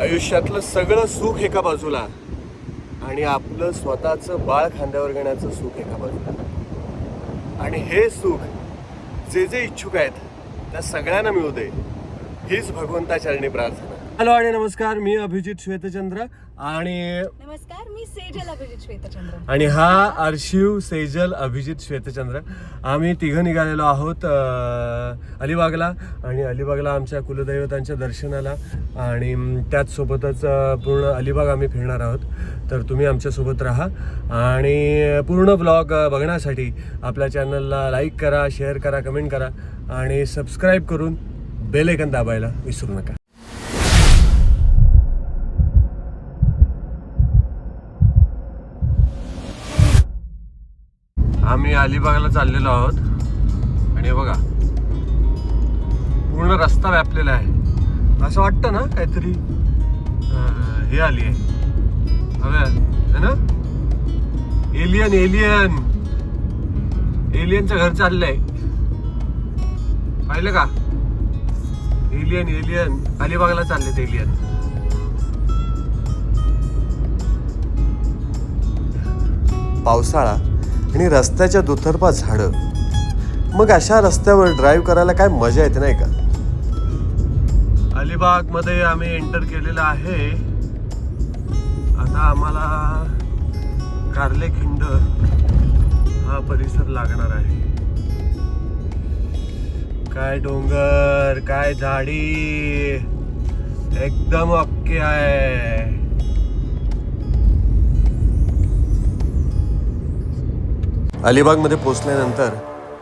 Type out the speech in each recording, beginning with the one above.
आयुष्यातलं सगळं सुख एका बाजूला आणि आपलं स्वतःचं बाळ खांद्यावर घेण्याचं सुख एका बाजूला. आणि हे सुख जे जे इच्छुक आहेत त्या सगळ्यांना मिळू दे हीच भगवंताचरणी प्रार्थना. हॅलो आणि नमस्कार मी अभिजित श्वेतचंद्र आणि नमस्कार मी सेजल अभिजित श्वेतचंद्र. आणि हा अर्शिव सेजल अभिजित श्वेतचंद्र. आम्ही तिघं निघालेलो आहोत अं, अलिबागला आणि अलिबागला आमच्या कुलदैवतांच्या दर्शनाला आणि म, त्याचसोबतच अं, पूर्ण अलिबाग आम्ही फिरणार आहोत. तर तुम्ही आमच्यासोबत राहा आणि पूर्ण ब्लॉग बघण्यासाठी आपल्या चॅनलला लाईक करा शेअर करा कमेंट करा आणि सबस्क्राईब करून बेल ऐकन दाबायला विसरू नका. आम्ही अलिबागला चाललेलो आहोत. आणि बघा पूर्ण रस्ता व्यापलेला आहे. असं वाटतं ना काहीतरी हे आली आहे. हवे है ना? Alien alien. एलियनचं घर चाललंय. पाहिलं का? Alien alien. अलिबागला चाललेत एलियन. पावसाळा. आणि रस्त्याच्या दुतर्फा झाडं. मग अशा रस्त्यावर ड्राईव्ह करायला काय मजा येते नाही का? अलिबागमध्ये आम्ही एंटर केलेलं आहे. आता आम्हाला कारले खिंड हा परिसर लागणार आहे. काय डोंगर काय झाडी एकदम अक्के आहे. अलिबागमध्ये पोचल्यानंतर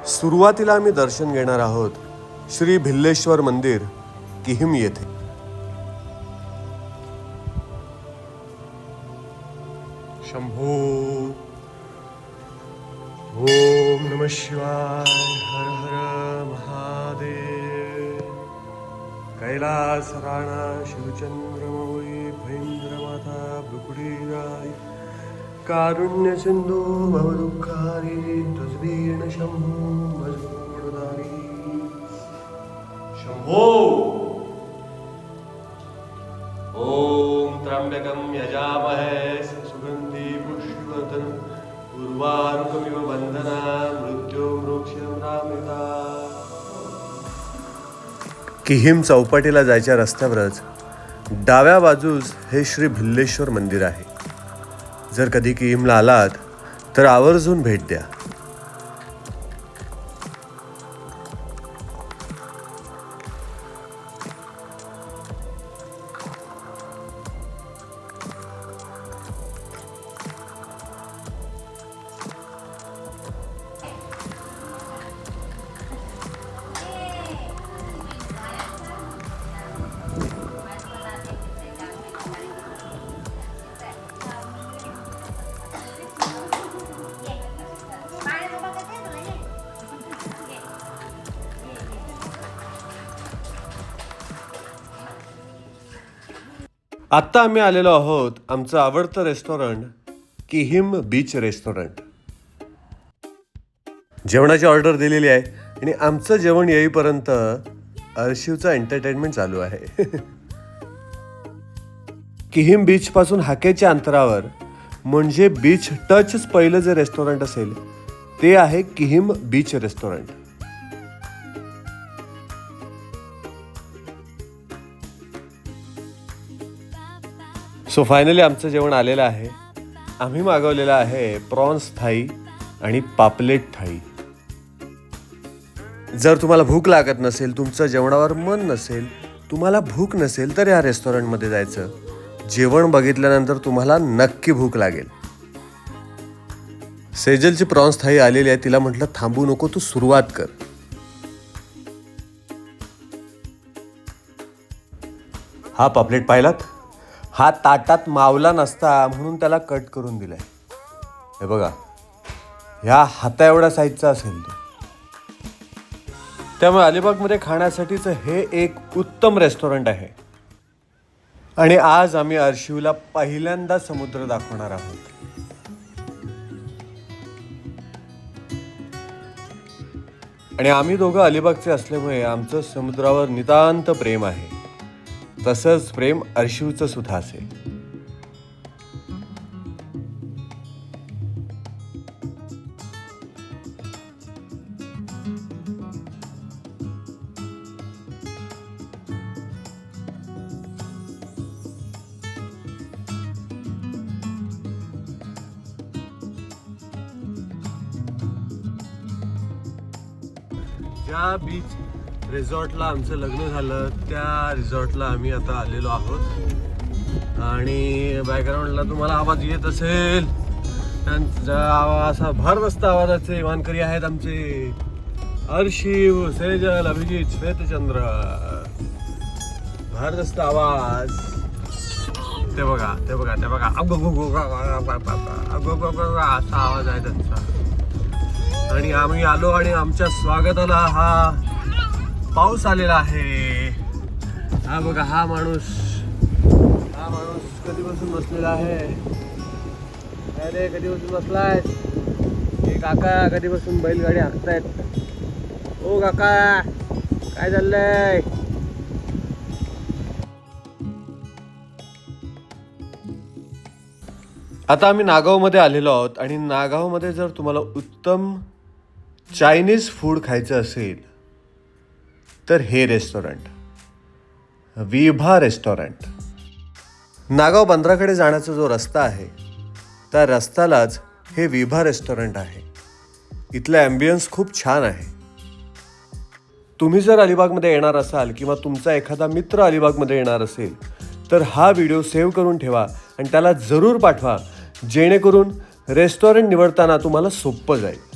सुरुवातीला आम्ही दर्शन घेणार आहोत श्री भिल्लेश्वर मंदिर किहिम येथे. शंभो ओम नम शिवाय हर हर महादेव। कैलास राणा शिवचंद्रमौळी भैंद्र माता भ्रुकुडीराय कारुण्य सिंधू भवदुःखारी तुझबीर्ण शंभू मजगुणदारी शंभो! ओम त्र्यंबकं यजामहे सुगंधी पुष्पवर्धनं उर्वारुकमिव बंधना मृत्यो मोक्षमृता किहिम चौपाटीला जायच्या रस्त्यावरच डाव्या बाजूस हे श्री भिल्लेश्वर मंदिर आहे. जर कधी किमला आलात तर आवर्जून भेट द्या. आत्ता आम्ही आलेलो आहोत आमचं आवडतं रेस्टॉरंट किहिम बीच रेस्टॉरंट. जेवणाची ऑर्डर दिलेली आहे आणि आमचं जेवण येईपर्यंत अर्शिवचं एंटरटेनमेंट चालू आहे. किहिम बीचपासून हाकेच्या अंतरावर म्हणजे बीच टचच पहिलं जे रेस्टॉरंट असेल ते आहे Kihim beach restaurant. So finally आमचं जेवण आलेलं आहे. आम्ही मागवलेलं आहे प्रॉन्स थाई आणि पापलेट थाई. जर तुम्हाला भूक लागत नसेल तुमचं जेवणावर मन नसेल तुम्हाला भूक नसेल तर या रेस्टॉरंटमध्ये जायचं. जेवण बघितल्यानंतर तुम्हाला नक्की भूक लागेल. सेजलची प्रॉन्स थाई आलेली आहे तिला म्हटलं थांबू नको तू सुरुवात कर. हा पापलेट पाहिलात? हा ताटात मावला नसता म्हणून त्याला कट करून दिलाय. हे बघा ह्या हाता एवढा साईजचा असेल तो. त्यामुळे अलिबागमध्ये खाण्यासाठीचं हे एक उत्तम रेस्टॉरंट आहे. आणि आज आम्ही अर्शिवला पहिल्यांदा समुद्र दाखवणार आहोत. आणि आम्ही दोघं अलिबागचे असल्यामुळे आमचं समुद्रावर नितांत प्रेम आहे. तसंच प्रेम अर्शिवचं सुद्धा असेल. रिसॉर्टला आमचं लग्न झालं त्या रिसॉर्टला आम्ही आता आलेलो आहोत आणि बॅकग्राऊंडला तुम्हाला आवाज येत असेल त्यांचा आवाज असा भरमस्त आवाजाचे वानकरी आहेत आमचे अर्शिव सेजल अभिजित श्वेतचंद्र भरदस्त आवाज ते बघा ते बघा ते बघा अगो असा आवाज आहे त्यांचा आणि आम्ही आलो आणि आमच्या स्वागताला हा पाऊस आलेला आहे. हा बघा हा माणूस हा माणूस कधीपासून बसलेला आहे. अरे कधीपासून बसलाय हे काका कधीपासून बैलगाडी हाकतायत? ओ काका काय चाललंय? आता आम्ही नागावमध्ये आलेलो आहोत आणि नागावमध्ये जर तुम्हाला उत्तम चायनीज फूड खायचं असेल तर हे रेस्टॉरंट. विभा रेस्टॉरंट. नागाव बंदराकडे जाण्याचा जो रस्ता आहे त्या रस्त्यालाच हे विभा रेस्टॉरंट आहे. इथला ॲम्बियन्स खूप छान आहे. तुम्ही जर अलिबागमध्ये येणार असाल किंवा तुमचा एखादा मित्र अलिबागमध्ये येणार असेल तर हा व्हिडिओ सेव्ह करून ठेवा आणि त्याला जरूर पाठवा जेणेकरून रेस्टॉरंट निवडताना तुम्हाला सोपं जाईल.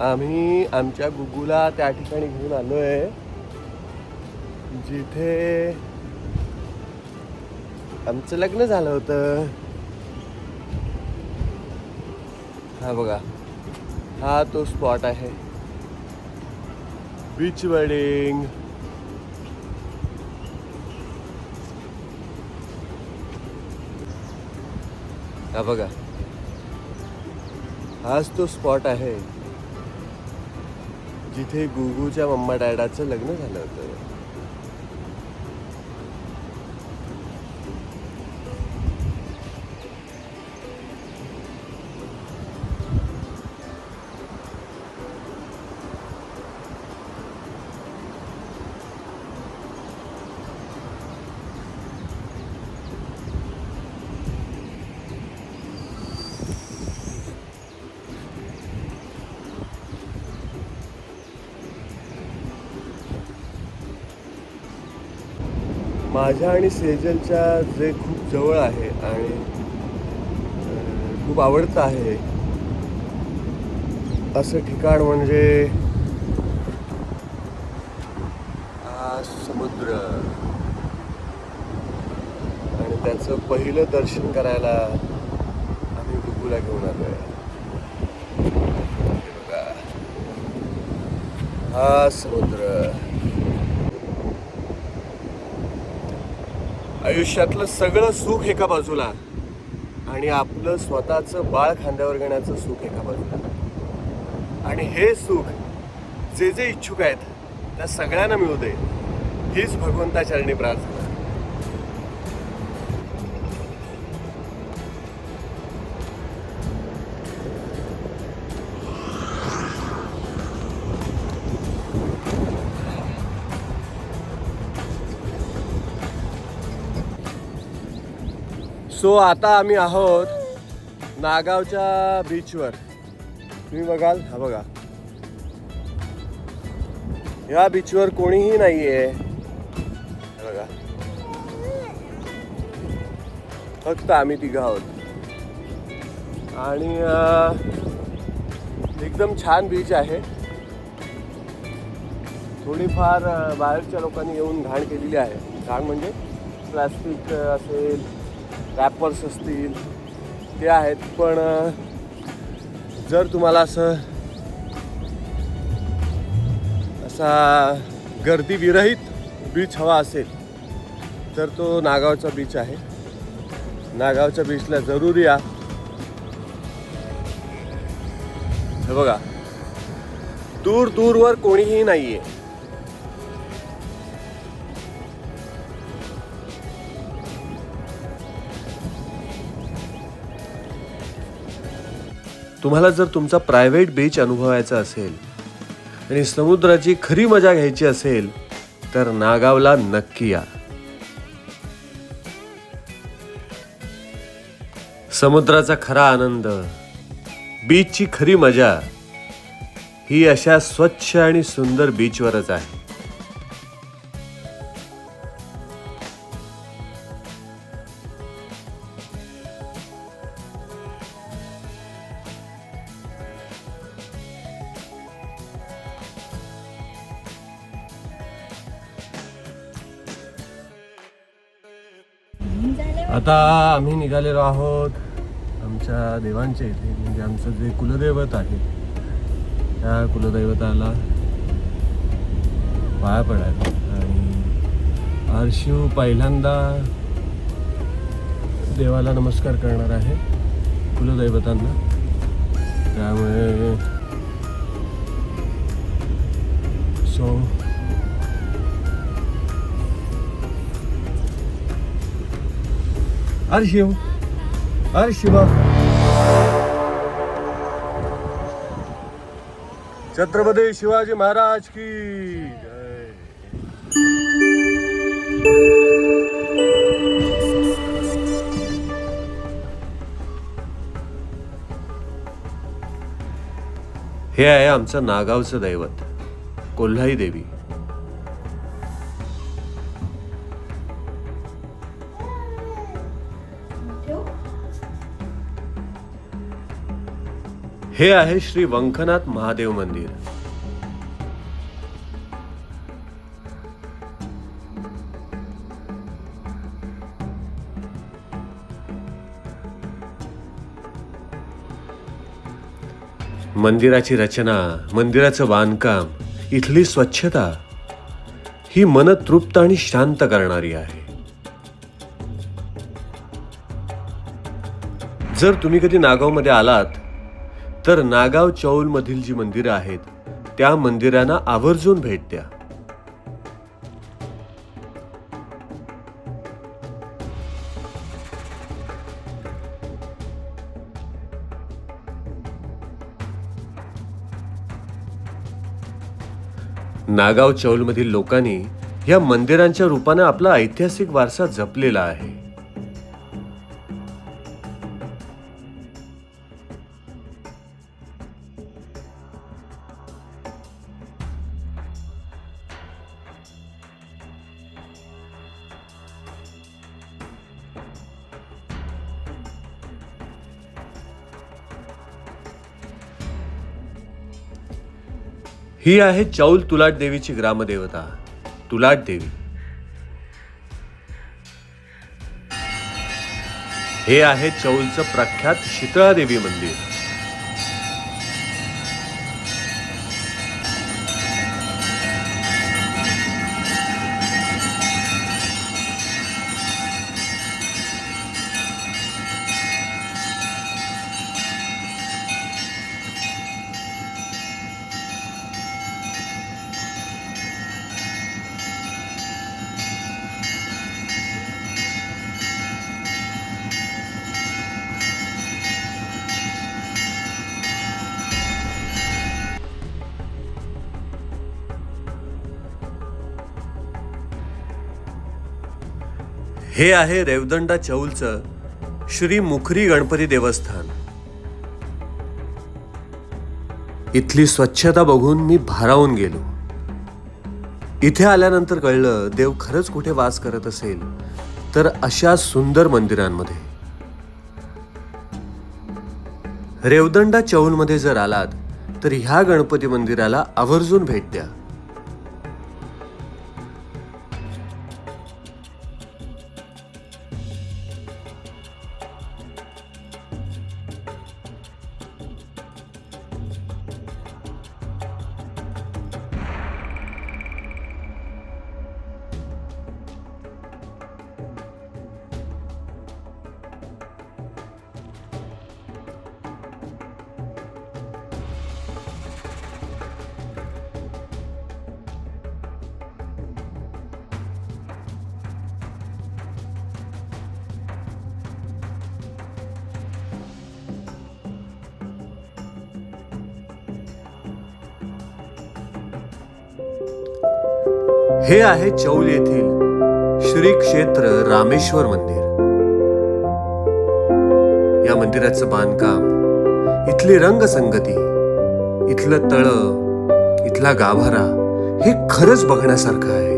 आम्ही आमच्या गुगूला त्या ठिकाणी घेऊन आलो आहे जिथे आमचं लग्न झालं होतं. हा बघा. हा तो स्पॉट आहे. बीच वेडिंग हा बघा. हाच तो स्पॉट आहे. जिथे गुगूच्या मम्मा डॅडाचं लग्न झालं होतं. माझ्या आणि सेजलच्या जे खूप जवळ आहे आणि खूप आवडतं आहे असं ठिकाण म्हणजे समुद्र. आणि त्याचं पहिलं दर्शन करायला आम्ही गुगूला घेऊन आलो आहे. बघा. हा समुद्र. आयुष्यातलं सगळं सुख एका बाजूला आणि आपलं स्वतःचं बाळ खांद्यावर घेण्याचं सुख एका बाजूला. आणि हे सुख जे जे इच्छुक आहेत त्या सगळ्यांना मिळू दे. हीच भगवंताचरणी प्रार्थना. सो आता आम्ही आहोत नागावच्या बीचवर तुम्ही बघाल? हा बघा. या बीचवर कोणीही नाहीये. आहे बघा. फक्त आम्ही तिघं आहोत. आणि एकदम छान बीच आहे. थोडीफार बाहेरच्या लोकांनी येऊन घाण केलेली आहे. घाण म्हणजे प्लास्टिक असेल रॅपर्स असतील ते आहेत पण जर तुम्हाला असं असा गर्दी विरहित बीच हवा असेल तर तो नागावचा बीच आहे. नागावच्या बीचला जरूर या. हे बघा दूर दूरवर कोणीही नाही आहे तुम्हाला जर तुमचा प्रायव्हेट बीच अनुभवायचा असेल आणि समुद्राची खरी मजा घ्यायची असेल तर नागावला नक्की या. समुद्राचा खरा आनंद बीचची खरी मजा ही अशा स्वच्छ आणि सुंदर बीचवरच आहे. आता आम्ही निघालेलो आहोत आमच्या देवांच्या इथे म्हणजे आमचं जे कुलदैवत आहे त्या कुलदैवताला पाया पडायला. आणि आरशिव पहिल्यांदा देवाला नमस्कार करणार आहे कुलदैवतांना. त्यामुळे सो अरे शिव अरे शिवा छत्रपती शिवाजी महाराज की हे आहे आमचं नागावचं दैवत कोल्हाई देवी हे आहे श्री वंकनाथ महादेव मंदिर. मंदिराची रचना मंदिराचं बांधकाम इथली स्वच्छता ही मन तृप्त आणि शांत करणारी आहे. जर तुम्ही कधी नागावमध्ये आलात तर नागाव चौल मधील जी मंदिरं आहेत त्या मंदिरांना आवर्जून भेट द्या. नागाव चौलमधील लोकांनी या मंदिरांच्या रूपाने आपला ऐतिहासिक वारसा जपलेला आहे. ही आहे चौल तुलाट देवीची ग्रामदेवता. तुलाट देवी. हे आहे चौलचं प्रख्यात शीतळा देवी मंदिर. हे आहे रेवदंडा चौलचं श्री मुखरी गणपती देवस्थान. इथली स्वच्छता बघून मी भारावून गेलो. इथे आल्यानंतर कळलं देव खरंच कुठे वास करत असेल तर अशा सुंदर मंदिरांमध्ये. रेवदंडा चौलमध्ये जर आलात तर ह्या गणपती मंदिराला आवर्जून भेट द्या. हे आहे चौल येथील श्री क्षेत्र रामेश्वर मंदिर. या मंदिराचं बांधकाम इथली रंगसंगती इथलं तळ इथला गाभारा हे खरंच बघण्यासारखं आहे.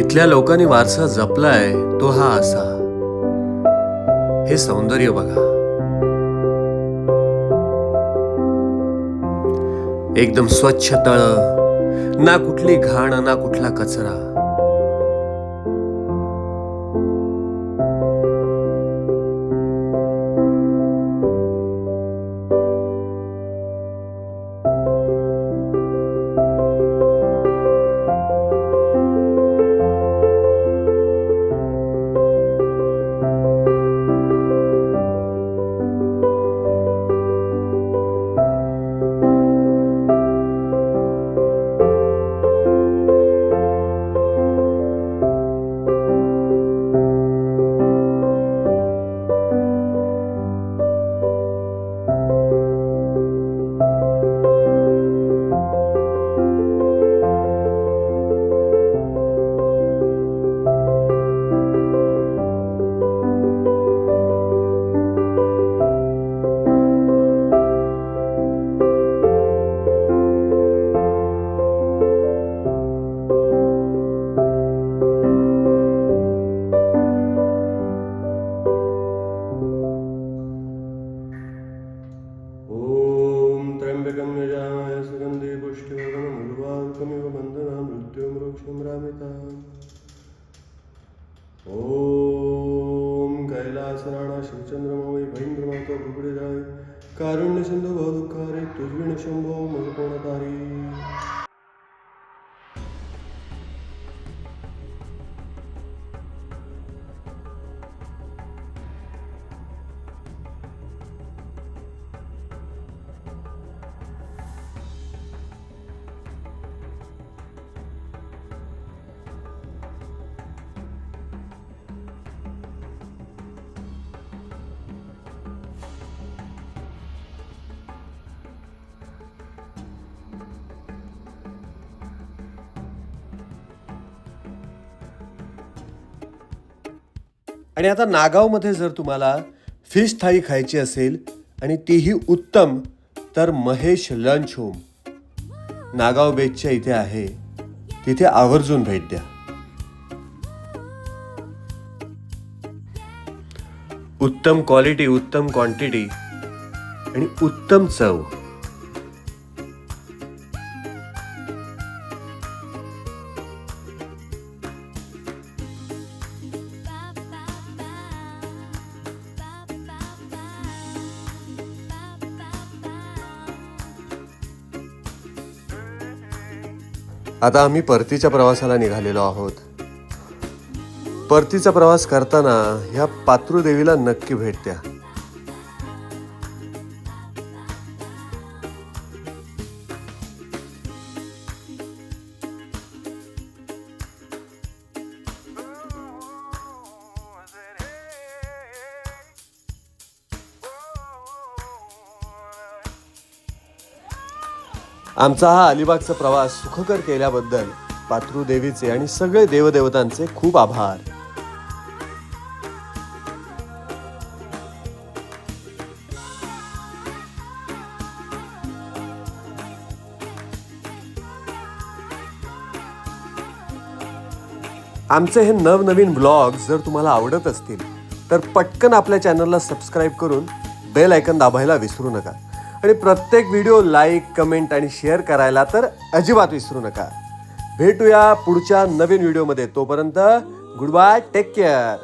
इथल्या लोकांनी वारसा जपलाय तो हा असा. हे सौंदर्य बघा. एकदम स्वच्छ तळ ना कुठली घाण ना कुठला कचरा. आणि आता नागावमध्ये जर तुम्हाला फिश थाळी खायची असेल आणि तीही उत्तम तर महेश लंच होम. नागाव बेचच्या इथे आहे. तिथे आवर्जून भेट द्या. उत्तम क्वालिटी उत्तम क्वांटिटी आणि उत्तम चव. आता आम्ही परतीच्या प्रवासाला निघालेलो आहोत. परतीचा प्रवास करताना ह्या पातृदेवीला नक्की भेट द्या. आमचा हा अलिबागचा प्रवास सुखकर केल्याबद्दल पातृदेवीचे आणि सगळे देवदेवतांचे खूप आभार. आमचे हे नवनवीन ब्लॉग्स जर तुम्हाला आवडत असतील तर पटकन आपल्या चॅनलला सबस्क्राईब करून बेल आयकन दाबायला विसरू नका. आणि प्रत्येक व्हिडिओ लाईक कमेंट आणि शेअर करायला तर अजिबात विसरू नका. भेटूया पुढच्या नवीन व्हिडिओमध्ये. तोपर्यंत गुड बाय टेक केअर.